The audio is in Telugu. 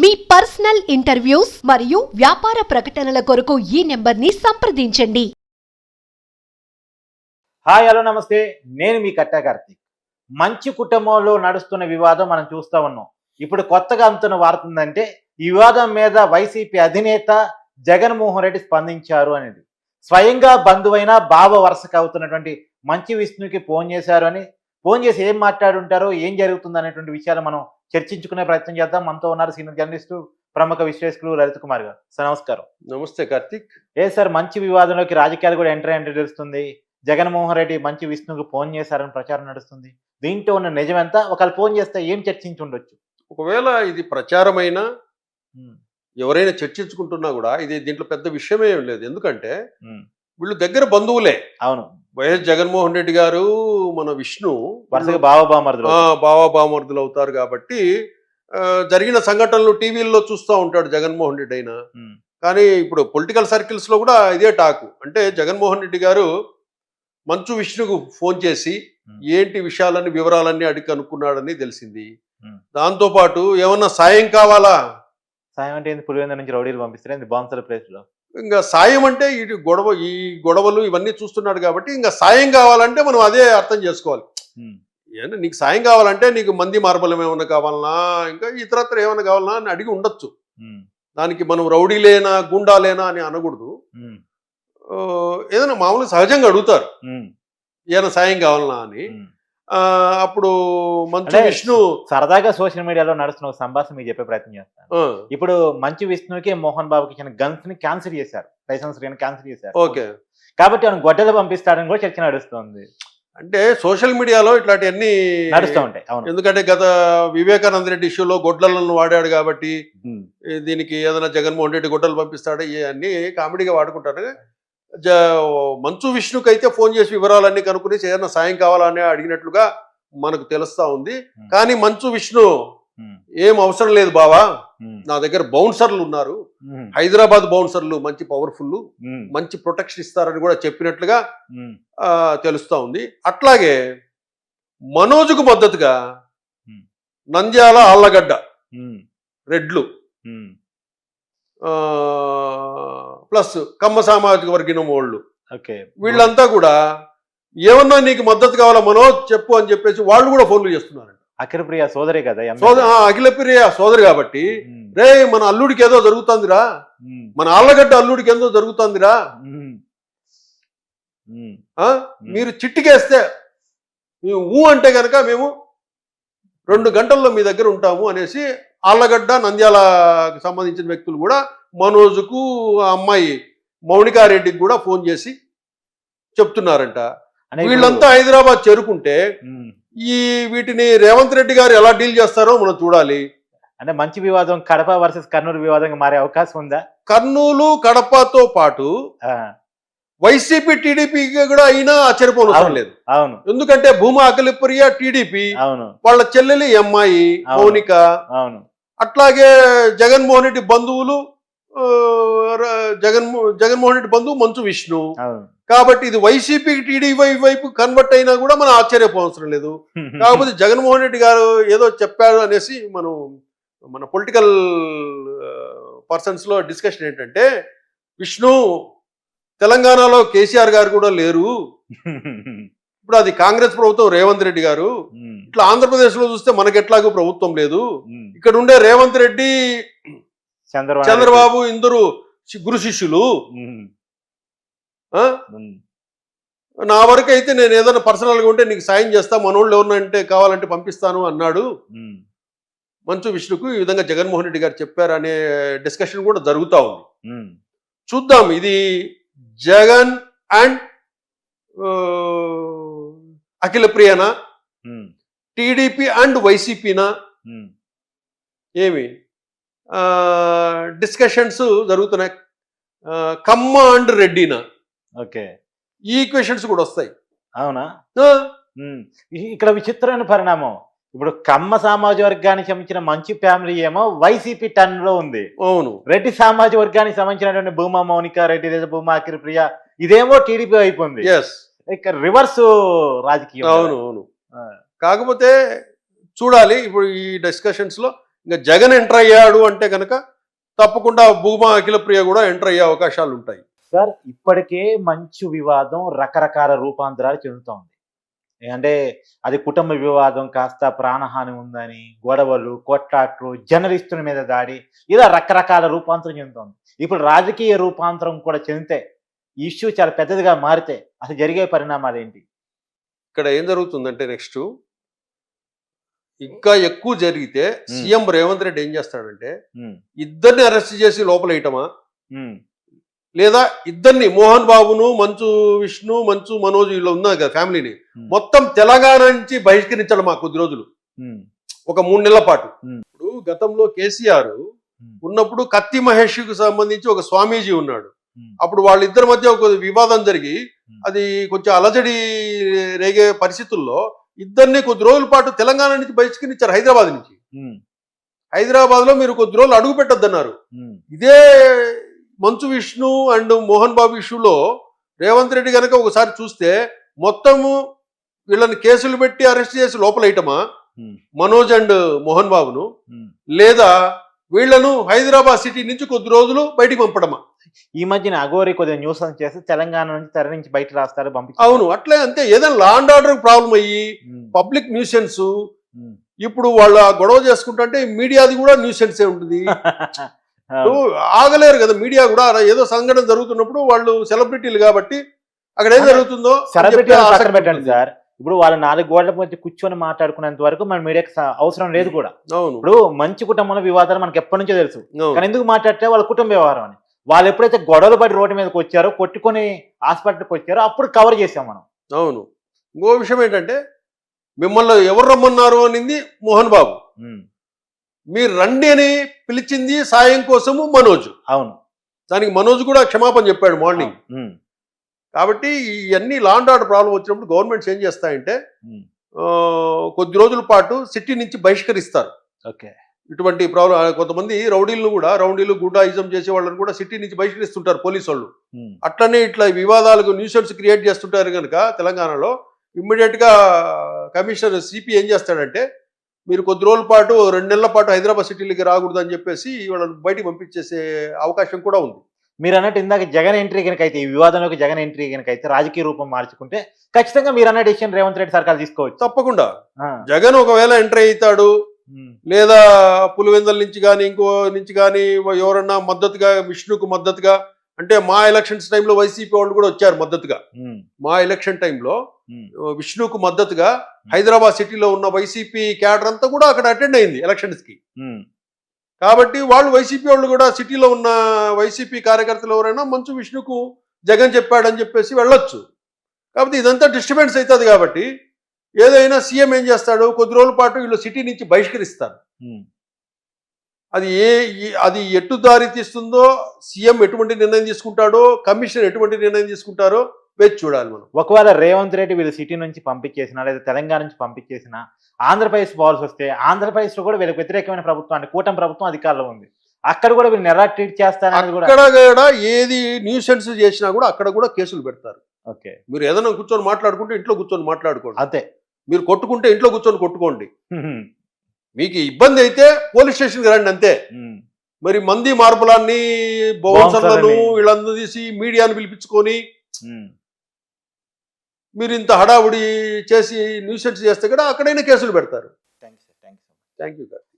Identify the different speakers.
Speaker 1: మీ పర్సనల్ ఇంటర్వ్యూస్ మరియు వ్యాపార ప్రకటనల కొరకు ఈ నెంబర్ని సంప్రదించండి.
Speaker 2: హాయ్ హలో నమస్తే. నేను మీ కట్టా కార్తీక్. మంచి కుటుంబంలో నడుస్తున్న వివాదం మనం చూస్తా ఉన్నాం. ఇప్పుడు కొత్తగా అంతున్న వార్త ఉందంటే ఈ వివాదం మీద వైసీపీ అధినేత జగన్మోహన్ రెడ్డి స్పందించారు అనేది. స్వయంగా బంధువైన బావ వరుసకు అవుతున్నటువంటి మంచి విష్ణుకి ఫోన్ చేశారు అని. ఫోన్ చేసి ఏం మాట్లాడుంటారో ఏం జరుగుతుంది అనేటువంటి విషయాలు మనం చర్చించుకునే ప్రయత్నం చేద్దాం. మనతో ఉన్నారు సీనియర్ జర్నలిస్టు ప్రముఖ విశ్లేషకులు లలిత్ కుమార్ గారు. సార్ నమస్కారం.
Speaker 3: నమస్తే కార్తిక్.
Speaker 2: ఏ సార్ మంచి వివాదంలోకి రాజకీయాలు కూడా ఎంటర్ అంటే తెలుస్తుంది. జగన్మోహన్ రెడ్డి మంచి విష్ణుకు ఫోన్ చేశారని ప్రచారం నడుస్తుంది. దీంట్లో ఉన్న నిజమెంత ఒకళ్ళు ఫోన్ చేస్తే ఏం చర్చించి ఉండొచ్చు?
Speaker 3: ఒకవేళ ఇది ప్రచారమైన ఎవరైనా చర్చించుకుంటున్నా కూడా ఇది దీంట్లో పెద్ద విషయమే లేదు. ఎందుకంటే వీళ్ళు దగ్గర బంధువులే.
Speaker 2: అవును.
Speaker 3: వైఎస్ జగన్మోహన్ రెడ్డి గారు మన విష్ణు
Speaker 2: వరుసగా బావ బామర్దులు
Speaker 3: ఆ, బావా బామర్దులు అవుతారు కాబట్టి జరిగిన సంఘటనలు టీవీల్లో చూస్తూ ఉంటాడు జగన్మోహన్ రెడ్డి అయినా. కానీ ఇప్పుడు పొలిటికల్ సర్కిల్స్లో కూడా ఇదే టాకు. అంటే జగన్మోహన్ రెడ్డి గారు మంచు విష్ణుకు ఫోన్ చేసి. ఏంటి విషయాలన్నీ వివరాలన్నీ అడిగి కనుక్కున్నాడని తెలిసింది.
Speaker 2: Hmm.
Speaker 3: దాంతో పాటు ఏమన్నా సాయం కావాలా?
Speaker 2: సాయం అంటే ఏంది? పులివెందు నుంచి రౌడీలు పంపిస్తారు. ఏంది? బాన్సల ప్లేస్లో
Speaker 3: ఇంకా సాయం అంటే ఇటు గొడవ ఈ గొడవలు ఇవన్నీ చూస్తున్నాడు కాబట్టి ఇంకా సాయం కావాలంటే మనం అదే అర్థం చేసుకోవాలి. ఏంటంటే నీకు సాయం కావాలంటే నీకు మంది మార్బలం ఏమైనా కావాలనా? ఇంకా ఇతరత్ర ఏమైనా కావాలనా అని అడిగి ఉండొచ్చు. దానికి మనం రౌడీలేనా గుండాలేనా అని అనకూడదు. ఏదైనా మామూలుగా సహజంగా అడుగుతారు. ఏమైనా సాయం కావాలనా అని. అప్పుడు మంచు విష్ణు
Speaker 2: సరదాగా సోషల్ మీడియాలో నడుస్తున్న ఒక సంభాషణ మీకు చెప్పే ప్రయత్నం చేస్తాను. ఇప్పుడు మంచి విష్ణుకి మోహన్ బాబుకి ఇచ్చిన గన్స్ని క్యాన్సిల్ చేశారు. లైసెన్స్ క్యాన్సిల్ చేశారు.
Speaker 3: ఓకే.
Speaker 2: కాబట్టి ఆయన గొడ్డలు పంపిస్తాడని కూడా చర్చ నడుస్తుంది.
Speaker 3: అంటే సోషల్ మీడియాలో ఇట్లాంటివన్నీ
Speaker 2: నడుస్తూ ఉంటాయి. అవును.
Speaker 3: ఎందుకంటే గత వివేకానంద రెడ్డి ఇష్యూలో గొడ్డలను వాడాడు కాబట్టి దీనికి ఏదైనా జగన్మోహన్ రెడ్డి గొడ్డలు పంపిస్తాడు ఇవన్నీ కామెడీగా వాడుకుంటారు. మంచు విష్ణుకి అయితే ఫోన్ చేసి వివరాలన్నీ కనుక్కుని ఏదైనా సాయం కావాలని అడిగినట్లుగా మనకు తెలుస్తా ఉంది. కానీ మంచు విష్ణు ఏం అవసరం లేదు బావా. నా దగ్గర బౌన్సర్లు ఉన్నారు. హైదరాబాద్ బౌన్సర్లు మంచి పవర్ఫుల్ మంచి ప్రొటెక్షన్ ఇస్తారని కూడా చెప్పినట్లుగా తెలుస్తా ఉంది. అట్లాగే మనోజ్కు మద్దతుగా. నంద్యాల ఆళ్ళగడ్డ రెడ్లు. ప్లస్ కమ్మ సామాజిక వర్గం వాళ్ళు
Speaker 2: ఓకే.
Speaker 3: వీళ్ళంతా కూడా ఏమన్నా నీకు మద్దతు కావాలా మనోజ్ చెప్పు అని చెప్పేసి వాళ్ళు కూడా ఫోన్లు చేస్తున్నారంట.
Speaker 2: అఖిలప్రియ సోదరే కదా ఎమ్మెల్యే.
Speaker 3: సోదరు కాబట్టి రే మన అల్లుడికి ఏదో జరుగుతుందిరా. మన ఆళ్ళగడ్డ అల్లుడికి ఏదో జరుగుతుందిరా? మీరు చిట్టికేస్తే ఊ అంటే కనుక మేము రెండు గంటల్లో మీ దగ్గర ఉంటాము అనేసి ఆళ్ళగడ్డ నంద్యాలకు సంబంధించిన వ్యక్తులు కూడా మనోజుకు ఆ అమ్మాయి మౌనికారెడ్డికి కూడా ఫోన్ చేసి చెప్తున్నారంట. వీళ్ళంతా హైదరాబాద్ చేరుకుంటే ఈ వీటిని రేవంత్ రెడ్డి గారు ఎలా డీల్ చేస్తారో మనం చూడాలి.
Speaker 2: అంటే మంచి వివాదం కడప వర్సెస్ కర్నూలు వివాదంగా మారే అవకాశం ఉందా?
Speaker 3: కర్నూలు కడపతో పాటు వైసీపీ టీడీపీకి కూడా అయినా ఆశ్చర్యపోనవసరం
Speaker 2: అవును.
Speaker 3: లేదు.
Speaker 2: అవును.
Speaker 3: ఎందుకంటే భూమా అఖిలప్రియ టీడీపీ
Speaker 2: అవును.
Speaker 3: వాళ్ళ చెల్లెలి అమ్మాయి. మౌనిక
Speaker 2: అవును.
Speaker 3: అట్లాగే జగన్మోహన్ రెడ్డి బంధువులు జగన్మో జగన్మోహన్ రెడ్డి బంధువు మంచు విష్ణు. కాబట్టి ఇది వైసీపీ టీడీపీ వైపు కన్వర్ట్ అయినా కూడా మనం ఆశ్చర్యపోవసరం లేదు. కాకపోతే జగన్మోహన్ రెడ్డి గారు ఏదో చెప్పారు అనేసి మనం మన పొలిటికల్ పర్సన్స్లో డిస్కషన్ ఏంటంటే విష్ణు తెలంగాణలో కేసీఆర్ గారు కూడా లేరు. ఇప్పుడు అది కాంగ్రెస్ ప్రభుత్వం రేవంత్ రెడ్డి గారు. ఇట్లా ఆంధ్రప్రదేశ్లో చూస్తే మనకి ఎట్లాగో ప్రభుత్వం లేదు. ఇక్కడ ఉండే రేవంత్ రెడ్డి
Speaker 2: చంద్రబాబు
Speaker 3: ఇందరు గురు శిష్యులు. నా వరకు అయితే నేను ఏదైనా పర్సనల్గా ఉంటే నీకు సాయం చేస్తా మనోళ్ళు ఎవరినంటే కావాలంటే పంపిస్తాను అన్నాడు. మంచు విష్ణుకు ఈ విధంగా జగన్మోహన్ రెడ్డి గారు చెప్పారనే డిస్కషన్ కూడా జరుగుతూ ఉంది. చూద్దాం ఇది జగన్ అండ్ అఖిల ప్రియనా? టీడీపీ అండ్ వైసీపీనా. ఏమి? డిస్కషన్స్ జరుగుతున్నాయి. కమ్మ అండ్ రెడ్డినా?
Speaker 2: ఓకే.
Speaker 3: ఈ కూడా వస్తాయి.
Speaker 2: అవునా? ఇక్కడ విచిత్రమైన పరిణామం. ఇప్పుడు కమ్మ సామాజిక వర్గానికి సంబంధించిన మంచి ఫ్యామిలీ ఏమో వైసీపీ టన్లో ఉంది.
Speaker 3: అవును.
Speaker 2: రెడ్డి సామాజిక వర్గానికి సంబంధించినటువంటి భూమా మౌనిక రెడ్డి లేదా భూమా అఖిల ప్రియ ఇదేమో టీడీపీ అయిపోయింది
Speaker 3: ఎస్
Speaker 2: ఇక రివర్స్ రాజకీయం.
Speaker 3: అవును అవును. కాకపోతే చూడాలి ఇప్పుడు ఈ డిస్కషన్స్లో ఇంకా జగన్ ఎంటర్ అయ్యాడు అంటే కనుక తప్పకుండా భూమా అఖిలప్రియ కూడా ఎంటర్ అయ్యే అవకాశాలు ఉంటాయి.
Speaker 2: సార్ ఇప్పటికే మంచు వివాదం రకరకాల రూపాంతరాలు చెందుతోంది. అంటే అది కుటుంబ వివాదం కాస్త ప్రాణహాని ఉందని గొడవలు కొట్లాట్లు జర్నలిస్టుల మీద దాడి ఇలా రకరకాల రూపాంతరం చెందుతోంది. ఇప్పుడు రాజకీయ రూపాంతరం కూడా చెందితే ఇష్యూ చాలా పెద్దదిగా మారితే అసలు జరిగే పరిణామాలు ఏంటి?
Speaker 3: ఇక్కడ ఏం జరుగుతుందంటే నెక్స్ట్ ఇంకా ఎక్కువ జరిగితే సీఎం రేవంత్ రెడ్డి ఏం చేస్తాడంటే ఇద్దరిని అరెస్ట్ చేసి లోపల వేయటమా?
Speaker 2: ఉమ్,
Speaker 3: లేదా ఇద్దరిని మోహన్ బాబును మంచు విష్ణు మంచు మనోజ్ వీళ్ళు ఉన్నారు కదా ఫ్యామిలీని మొత్తం తెలంగాణ నుంచి బహిష్కరించడం మా కొద్ది రోజులు. ఒక మూడు నెలల పాటు. ఇప్పుడు గతంలో కేసీఆర్ ఉన్నప్పుడు కత్తి మహేష్కు సంబంధించి ఒక స్వామీజీ ఉన్నాడు. అప్పుడు వాళ్ళిద్దరి మధ్య ఒక వివాదం జరిగి. అది కొంచెం అలజడి రేగే పరిస్థితుల్లో ఇద్దరిని కొద్ది రోజుల పాటు తెలంగాణ నుంచి బహిష్కరించారు హైదరాబాద్ నుంచి. హైదరాబాద్లో మీరు కొద్ది రోజులు అడుగు పెట్టొద్దన్నారు. ఇదే మంచు విష్ణు అండ్ మోహన్ బాబు ఇష్యూలో రేవంత్ రెడ్డి కనుక ఒకసారి చూస్తే మొత్తము వీళ్ళని కేసులు పెట్టి అరెస్ట్ చేసి లోపలేయటమా
Speaker 2: ఉమ్,
Speaker 3: మనోజ్ అండ్ మోహన్ బాబును. లేదా వీళ్ళను హైదరాబాద్ సిటీ నుంచి కొద్ది రోజులు బయటికి పంపడమా?
Speaker 2: ఈ మధ్యన అఘోరి కొద్దిగా న్యూస్ చేస్తే తెలంగాణ నుంచి తెర నుంచి బయట రాస్తారు పంపించారు.
Speaker 3: అవును అట్లే అంతే. ఏదైనా లా అండ్ ఆర్డర్ ప్రాబ్లం అయ్యి పబ్లిక్ న్యూసెన్స్ ఇప్పుడు వాళ్ళు గొడవ చేసుకుంటుంటే మీడియాది కూడా న్యూసెన్సే ఉంటుంది. ఆగలేరు కదా మీడియా కూడా. ఏదో సంఘటన జరుగుతున్నప్పుడు వాళ్ళు సెలబ్రిటీలు కాబట్టి అక్కడ ఏం జరుగుతుందో
Speaker 2: సెలబ్రిటీ పెట్టండి. సార్. ఇప్పుడు వాళ్ళ నాలుగు గోడల మధ్య కూర్చొని మాట్లాడుకునేంత వరకు మన మీడియాకి అవసరం లేదు కూడా. ఇప్పుడు మంచి కుటుంబంలో వివాదాలు మనకి ఎప్పటి నుంచో తెలుసు. కానీ ఎందుకు మాట్లాడితే వాళ్ళ కుటుంబ వ్యవహారం అని. వాళ్ళు ఎప్పుడైతే గొడవలు పడి రోడ్డు మీదకి వచ్చారో కొట్టుకొని హాస్పిటల్కి వచ్చారో అప్పుడు కవర్ చేసాం మనం.
Speaker 3: అవును. ఇంకో విషయం ఏంటంటే మిమ్మల్ని ఎవరు రమ్మన్నారు అనింది మోహన్ బాబు. మీరు రండి అని పిలిచింది సాయం కోసము మనోజ్.
Speaker 2: అవును.
Speaker 3: దానికి మనోజ్ కూడా క్షమాపణ చెప్పాడు మార్నింగ్. కాబట్టి ఇవన్నీ లాండ్ ఆర్డర్ ప్రాబ్లం వచ్చినప్పుడు గవర్నమెంట్స్ ఏం చేస్తాయంటే కొద్ది రోజుల పాటు సిటీ నుంచి బహిష్కరిస్తారు.
Speaker 2: ఓకే.
Speaker 3: ఇటువంటి ప్రాబ్లం కొంతమంది రౌడీలను కూడా రౌడీలు గుండాయిజం చేసే వాళ్ళని కూడా సిటీ నుంచి బహిష్కరిస్తుంటారు పోలీసు వాళ్ళు అట్లనే ఇట్లా వివాదాలకు న్యూసెన్స్ క్రియేట్ చేస్తుంటారు కనుక తెలంగాణలో ఇమ్మీడియట్గా కమిషనర్ సిపి ఏం చేస్తాడంటే మీరు కొద్ది రోజుల పాటు రెండు నెలల పాటు హైదరాబాద్ సిటీలకి రాకూడదు అని చెప్పేసి వాళ్ళని బయటికి పంపించేసే అవకాశం కూడా ఉంది.
Speaker 2: మీరు అన్నట్టు ఇందాక జగన్ ఎంట్రీ కనుక అయితే ఈ వివాదంలోకి జగన్ ఎంట్రీ కనుక అయితే రాజకీయ రూపం మార్చుకుంటే ఖచ్చితంగా మీరు అన్న డెసిషన్ రేవంత్ రెడ్డి సర్కార్ తీసుకోవచ్చు.
Speaker 3: తప్పకుండా. జగన్ ఒకవేళ ఎంటర్ అవుతాడు లేదా పులివెందల నుంచి కానీ ఇంకో నుంచి కానీ ఎవరన్నా మద్దతుగా విష్ణుకు మద్దతుగా అంటే మా ఎలక్షన్స్ టైంలో వైసీపీ వాళ్ళు కూడా వచ్చారు మద్దతుగా.
Speaker 2: ఉమ్,
Speaker 3: మా ఎలక్షన్ టైంలో
Speaker 2: ఉమ్,
Speaker 3: విష్ణుకు మద్దతుగా హైదరాబాద్ సిటీలో ఉన్న వైసీపీ క్యాడర్ అంతా కూడా అక్కడ అటెండ్ అయింది
Speaker 2: ఎలక్షన్స్కి.
Speaker 3: కాబట్టి వాళ్ళు వైసీపీ వాళ్ళు కూడా సిటీలో ఉన్న వైసీపీ కార్యకర్తలు ఎవరైనా మంచు విష్ణుకు జగన్ చెప్పాడని చెప్పేసి వెళ్ళొచ్చు. కాబట్టి ఇదంతా డిస్టర్బెన్స్ అవుతుంది కాబట్టి ఏదైనా సీఎం ఏం చేస్తాడు? కొద్ది రోజుల పాటు వీళ్ళు సిటీ నుంచి బహిష్కరిస్తారు. అది ఏ అది ఎటు దారి తీస్తుందో సీఎం ఎటువంటి నిర్ణయం తీసుకుంటాడో కమిషన్ ఎటువంటి నిర్ణయం తీసుకుంటారో వేచి చూడాలి మనం.
Speaker 2: ఒకవేళ రేవంత్ రెడ్డి వీళ్ళు సిటీ నుంచి పంపించేసినా లేదా తెలంగాణ నుంచి పంపించేసిన ఆంధ్రప్రదేశ్ పోవాల్సి వస్తే ఆంధ్రప్రదేశ్లో కూడా వీళ్ళకి వ్యతిరేకమైన ప్రభుత్వం అంటే కూటమి ప్రభుత్వం అధికారంలో ఉంది. అక్కడ కూడా వీళ్ళని ఎలా ట్రీట్ చేస్తారనేది కూడా
Speaker 3: అక్కడ కూడా ఏది న్యూసెన్స్ చేసినా కూడా అక్కడ కూడా కేసులు పెడతారు.
Speaker 2: ఓకే.
Speaker 3: మీరు ఏదైనా కూర్చొని మాట్లాడుకుంటే ఇంట్లో కూర్చొని మాట్లాడుకోండి.
Speaker 2: అంతే.
Speaker 3: మీరు కొట్టుకుంటే ఇంట్లో కూర్చొని కొట్టుకోండి. మీకు ఇబ్బంది అయితే పోలీస్ స్టేషన్కి రండి అంతే. మరి మంది మార్పులాన్ని బౌన్సర్లను
Speaker 2: బౌన్సర్లని.
Speaker 3: వీళ్ళందరూ తీసి మీడియాను పిలిపించుకొని. మీరు ఇంత హడావుడి చేసి న్యూసెన్స్ చేస్తే కూడా అక్కడైనా కేసులు పెడతారు. Thank you